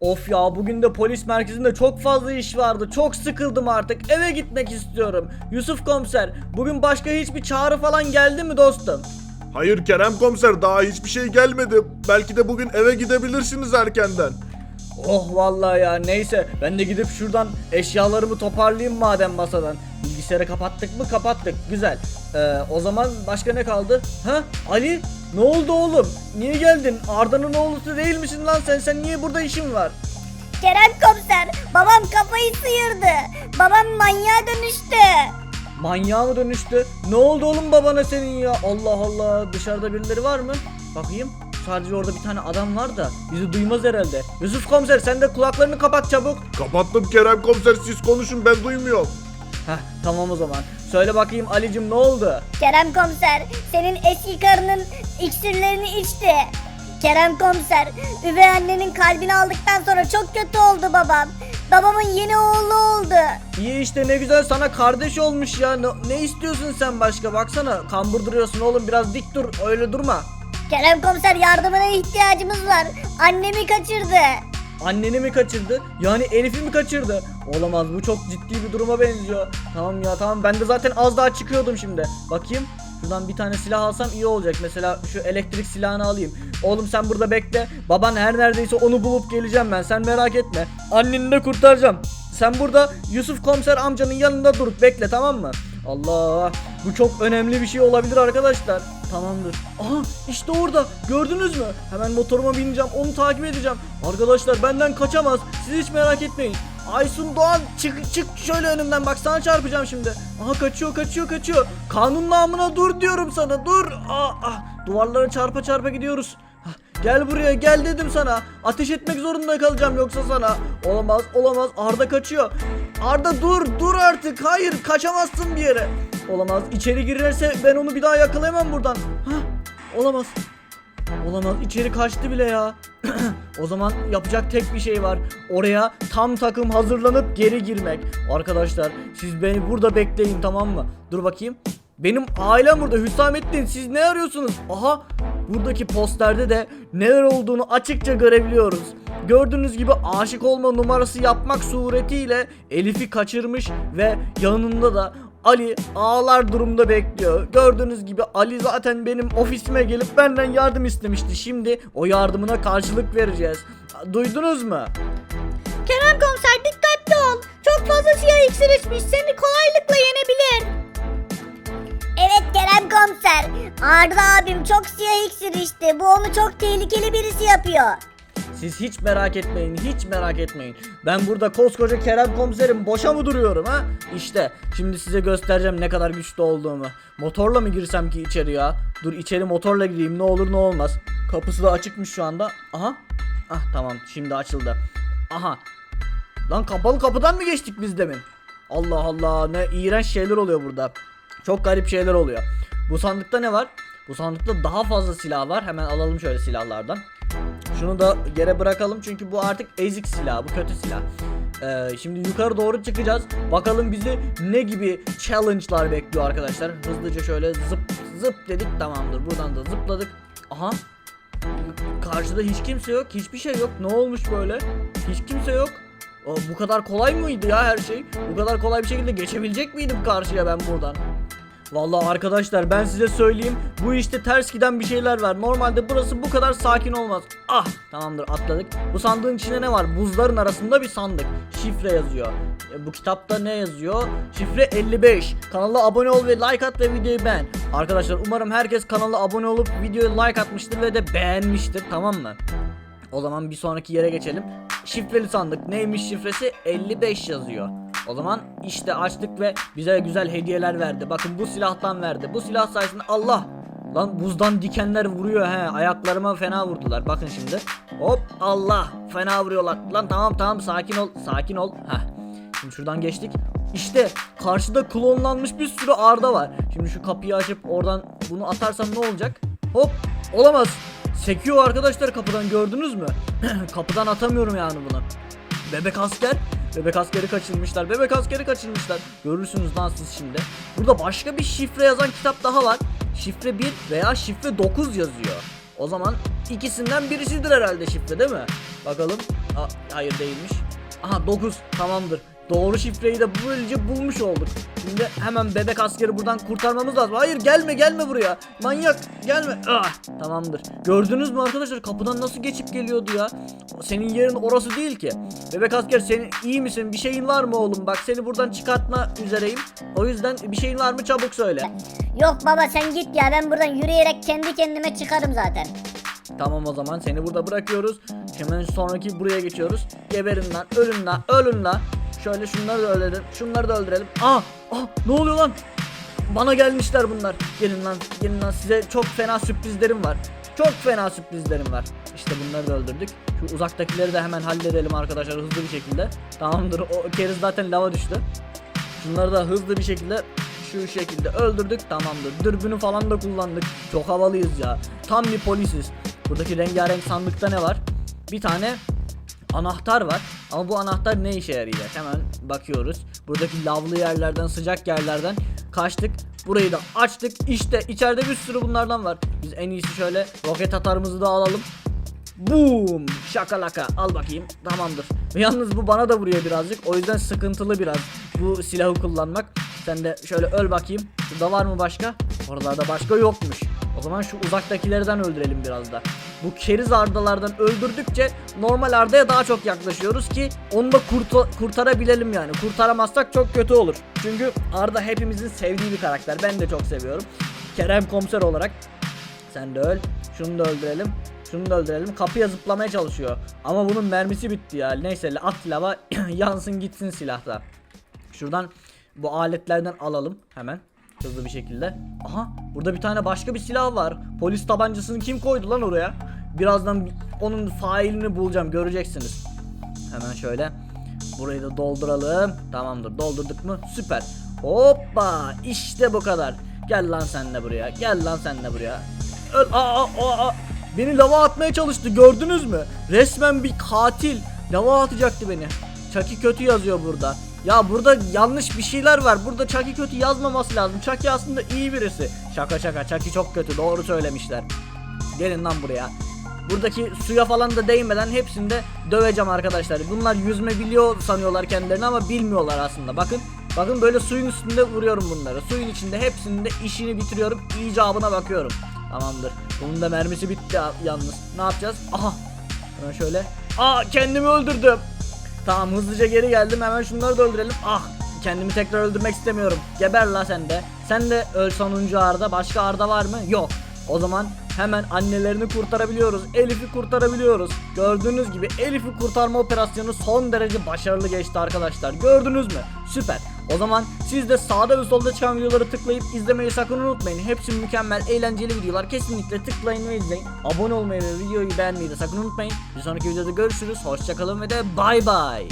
Of ya bugün de polis merkezinde çok fazla iş vardı. Çok sıkıldım artık. Eve gitmek istiyorum. Yusuf komiser, bugün başka hiçbir çağrı falan geldi mi dostum? Hayır Kerem komiser daha hiçbir şey gelmedi. Belki de bugün eve gidebilirsiniz erkenden. Oh vallahi ya neyse ben de gidip şuradan eşyalarımı toparlayayım madem masadan. Bilgisayarı kapattık mı kapattık güzel. Ee, o zaman başka ne kaldı? Ha Ali ne oldu oğlum? Niye geldin? Arda'nın oğlusu değil misin lan sen? Sen niye burada işin var? Kerem komiser babam kafayı sıyırdı. Babam manyağa dönüştü. Manyağa mı dönüştü? Ne oldu oğlum babana senin ya? Allah Allah dışarıda birileri var mı? Bakayım. Sadece orada bir tane adam var da bizi duymaz herhalde. Yusuf komiser sen de kulaklarını kapat çabuk. Kapattım Kerem komiser siz konuşun ben duymuyorum. Heh tamam o zaman. Söyle bakayım Ali'cim ne oldu? Kerem komiser senin eski karının iksirlerini içti. Kerem komiser üvey annenin kalbini aldıktan sonra çok kötü oldu babam. Babamın yeni oğlu oldu. İyi işte ne güzel sana kardeş olmuş ya. Ne, ne istiyorsun sen başka? Baksana kambur duruyorsun oğlum biraz dik dur öyle durma. Kerem komiser yardımına ihtiyacımız var. Annemi kaçırdı. Anneni mi kaçırdı? Yani Elif'i mi kaçırdı? Olamaz bu çok ciddi bir duruma benziyor. Tamam ya tamam ben de zaten az daha çıkıyordum şimdi. Bakayım. Şuradan bir tane silah alsam iyi olacak. Mesela şu elektrik silahını alayım. Oğlum sen burada bekle. Baban her neredeyse onu bulup geleceğim ben. Sen merak etme. Anneni de kurtaracağım. Sen burada Yusuf komiser amcanın yanında dur. Bekle tamam mı? Allah bu çok önemli bir şey olabilir arkadaşlar. Tamamdır. Aha işte orada gördünüz mü? Hemen motoruma bineceğim onu takip edeceğim. Arkadaşlar benden kaçamaz. Siz hiç merak etmeyin. Aysun Doğan çık çık şöyle önümden bak sana çarpacağım şimdi. Aha kaçıyor kaçıyor kaçıyor. Kanun namına dur diyorum sana dur. Ah, ah. Duvarlara çarpa çarpa gidiyoruz. Hah, Gel buraya gel dedim sana. Ateş etmek zorunda kalacağım yoksa sana. Olamaz olamaz Arda kaçıyor. Arda dur dur artık. Hayır kaçamazsın bir yere. Olamaz içeri girerse ben onu bir daha yakalayamam buradan. Hah, olamaz. Olamaz içeri kaçtı bile ya. o zaman yapacak tek bir şey var. Oraya tam takım hazırlanıp geri girmek. Arkadaşlar siz beni burada bekleyin tamam mı? Dur bakayım. Benim ailem burada Hüsamettin siz ne arıyorsunuz? Aha buradaki posterde de neler olduğunu açıkça görebiliyoruz. Gördüğünüz gibi aşık olma numarası yapmak suretiyle Elif'i kaçırmış ve yanında da Ali ağlar durumda bekliyor. Gördüğünüz gibi Ali zaten benim ofisime gelip benden yardım istemişti. Şimdi o yardımına karşılık vereceğiz. Duydunuz mu? Kerem komiser dikkatli ol. Çok fazla siyah iksir içmiş. Seni kolaylıkla yenebilir. Evet Kerem komiser. Arda abim çok siyah iksir içti. Bu onu çok tehlikeli birisi yapıyor. Siz hiç merak etmeyin, hiç merak etmeyin. Ben burada koskoca Kerem komiserim boşa mı duruyorum ha? İşte şimdi size göstereceğim ne kadar güçlü olduğumu. Motorla mı girsem ki içeri ya? Dur içeri motorla gireyim ne olur ne olmaz. Kapısı da açıkmış şu anda. Aha. Ah tamam şimdi açıldı. Aha. Lan kapalı kapıdan mı geçtik biz demin? Allah Allah ne iğrenç şeyler oluyor burada. Çok garip şeyler oluyor. Bu sandıkta ne var? Bu sandıkta daha fazla silah var. Hemen alalım şöyle silahlardan. Şunu da yere bırakalım çünkü bu artık ezik silah, bu kötü silah. Ee, şimdi yukarı doğru çıkacağız. Bakalım bizi ne gibi challenge'lar bekliyor arkadaşlar. Hızlıca şöyle zıp zıp dedik tamamdır. Buradan da zıpladık. Aha. Karşıda hiç kimse yok. Hiçbir şey yok. Ne olmuş böyle? Hiç kimse yok. Aa, bu kadar kolay mıydı ya her şey? Bu kadar kolay bir şekilde geçebilecek miydim karşıya ben buradan? Vallahi arkadaşlar ben size söyleyeyim bu işte ters giden bir şeyler var. Normalde burası bu kadar sakin olmaz. Ah tamamdır atladık. Bu sandığın içinde ne var? Buzların arasında bir sandık. Şifre yazıyor. E, bu kitapta ne yazıyor? Şifre 55. Kanala abone ol ve like at ve videoyu beğen. Arkadaşlar umarım herkes kanala abone olup videoya like atmıştır ve de beğenmiştir tamam mı? O zaman bir sonraki yere geçelim. Şifreli sandık. Neymiş şifresi? 55 yazıyor. O zaman işte açtık ve bize güzel hediyeler verdi. Bakın bu silahtan verdi. Bu silah sayesinde Allah Lan buzdan dikenler vuruyor he. Ayaklarıma fena vurdular. Bakın şimdi. Hop Allah. Fena vuruyorlar. Lan tamam tamam sakin ol. Sakin ol. Heh. Şimdi şuradan geçtik. İşte karşıda klonlanmış bir sürü Arda var. Şimdi şu kapıyı açıp oradan bunu atarsam ne olacak? Hop olamaz. Sekiyor arkadaşlar kapıdan gördünüz mü? kapıdan atamıyorum yani bunu. Bebek asker. Bebek askeri kaçırmışlar. Bebek askeri kaçırmışlar. Görürsünüz lan siz şimdi. Burada başka bir şifre yazan kitap daha var. Şifre 1 veya şifre 9 yazıyor. O zaman ikisinden birisidir herhalde şifre değil mi? Bakalım. Aa, hayır değilmiş. Aha 9 tamamdır. Doğru şifreyi de böylece bulmuş olduk. Şimdi hemen bebek askeri buradan kurtarmamız lazım. Hayır gelme gelme buraya. Manyak gelme. Ah, tamamdır. Gördünüz mü arkadaşlar kapıdan nasıl geçip geliyordu ya? Senin yerin orası değil ki. Bebek asker senin iyi misin? Bir şeyin var mı oğlum? Bak seni buradan çıkartma üzereyim. O yüzden bir şeyin var mı çabuk söyle. Yok baba sen git ya ben buradan yürüyerek kendi kendime çıkarım zaten. Tamam o zaman seni burada bırakıyoruz. Hemen sonraki buraya geçiyoruz. Geberin lan, ölün lan, ölün lan. Şöyle şunları da öldürelim, şunları da öldürelim. Aa, aa ne oluyor lan? Bana gelmişler bunlar. Gelin lan, gelin lan size çok fena sürprizlerim var. Çok fena sürprizlerim var. İşte bunları da öldürdük. Şu uzaktakileri de hemen halledelim arkadaşlar hızlı bir şekilde. Tamamdır. O keriz zaten lava düştü. Şunları da hızlı bir şekilde şu şekilde öldürdük tamamdır. Dürbünü falan da kullandık. Çok havalıyız ya. Tam bir polisiz. Buradaki rengarenk sandıkta ne var? Bir tane anahtar var. Ama bu anahtar ne işe yarayacak? Hemen bakıyoruz. Buradaki lavlı yerlerden, sıcak yerlerden kaçtık. Burayı da açtık. İşte içeride bir sürü bunlardan var. Biz en iyisi şöyle roket atarımızı da alalım. Boom! Şakalaka. Al bakayım. Tamamdır. Yalnız bu bana da vuruyor birazcık. O yüzden sıkıntılı biraz bu silahı kullanmak. Sen de şöyle öl bakayım. Burada var mı başka? Oralarda başka yokmuş. O zaman şu uzaktakilerden öldürelim biraz da. Bu keriz ardalardan öldürdükçe normal ardaya daha çok yaklaşıyoruz ki onu da kurta- kurtarabilelim yani. Kurtaramazsak çok kötü olur. Çünkü Arda hepimizin sevdiği bir karakter. Ben de çok seviyorum. Kerem komiser olarak sen de öl. Şunu da öldürelim. Şunu da öldürelim. Kapıya zıplamaya çalışıyor. Ama bunun mermisi bitti ya. Neyse at lava yansın gitsin silahta. Şuradan bu aletlerden alalım hemen. Hızlı bir şekilde. Aha burada bir tane başka bir silah var. Polis tabancasını kim koydu lan oraya? Birazdan bir- onun failini bulacağım göreceksiniz. Hemen şöyle. Burayı da dolduralım. Tamamdır doldurduk mu? Süper. Hoppa işte bu kadar. Gel lan sen de buraya. Gel lan sen de buraya. Öl. Aa, aa, aa. Beni lava atmaya çalıştı gördünüz mü? Resmen bir katil. Lava atacaktı beni. Chucky kötü yazıyor burada. Ya burada yanlış bir şeyler var. Burada Chucky kötü yazmaması lazım. Chucky aslında iyi birisi. Şaka şaka Chucky çok kötü. Doğru söylemişler. Gelin lan buraya. Buradaki suya falan da değmeden hepsini de döveceğim arkadaşlar. Bunlar yüzme biliyor sanıyorlar kendilerini ama bilmiyorlar aslında. Bakın. Bakın böyle suyun üstünde vuruyorum bunları. Suyun içinde hepsinin de işini bitiriyorum. icabına bakıyorum. Tamamdır. Bunun da mermisi bitti ya- yalnız. Ne yapacağız? Aha. Hemen şöyle. Aa kendimi öldürdüm. Tamam hızlıca geri geldim. Hemen şunları da öldürelim. Ah kendimi tekrar öldürmek istemiyorum. Geber la sen de. Sen de öl sonuncu Arda. Başka Arda var mı? Yok. O zaman hemen annelerini kurtarabiliyoruz. Elif'i kurtarabiliyoruz. Gördüğünüz gibi Elif'i kurtarma operasyonu son derece başarılı geçti arkadaşlar. Gördünüz mü? Süper. O zaman siz de sağda ve solda çıkan videoları tıklayıp izlemeyi sakın unutmayın. Hepsi mükemmel, eğlenceli videolar. Kesinlikle tıklayın ve izleyin. Abone olmayı ve videoyu beğenmeyi de sakın unutmayın. Bir sonraki videoda görüşürüz. Hoşçakalın ve de bay bay.